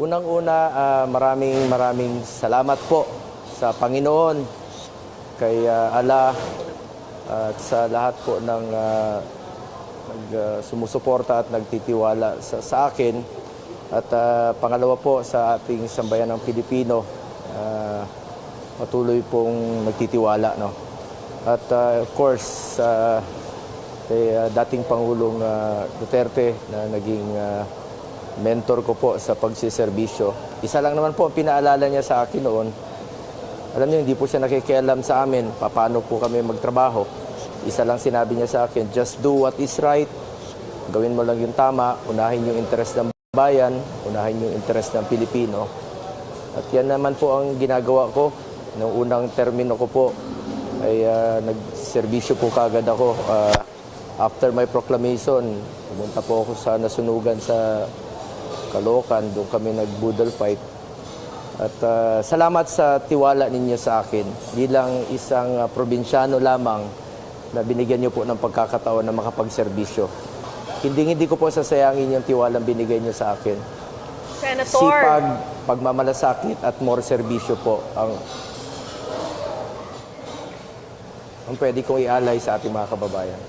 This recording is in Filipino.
Unang-una, ah, maraming maraming salamat po sa Panginoon, kay ah, Allah, at sa lahat po ng ah, nag, ah, sumusuporta at nagtitiwala sa, sa akin. At ah, pangalawa po sa ating sambayan ng Pilipino, ah, patuloy pong nagtitiwala. No? At ah, of course, sa kay ah, dating Pangulong ah, Duterte na naging ah, mentor ko po sa pagsiservisyo. Isa lang naman po ang pinaalala niya sa akin noon. Alam niyo, hindi po siya nakikialam sa amin paano po kami magtrabaho. Isa lang sinabi niya sa akin, just do what is right. Gawin mo lang yung tama, unahin yung interest ng bayan, unahin yung interest ng Pilipino. At yan naman po ang ginagawa ko. Noong unang termino ko po, ay ah, nagserbisyo po kagad ako. Ah, after my proclamation, pumunta po ako sa nasunugan sa Caloocan. Doon kami nag-boodle fight. At ah, salamat sa tiwala ninyo sa akin bilang isang ah, probinsyano lamang na binigyan niyo po ng pagkakataon na makapagserbisyo. Hindi hindi ko po sasayangin yung tiwalang binigay niyo sa akin. Senator. Sipag, pagmamalasakit at more serbisyo po ang ang pwede kong ialay sa ating mga kababayan.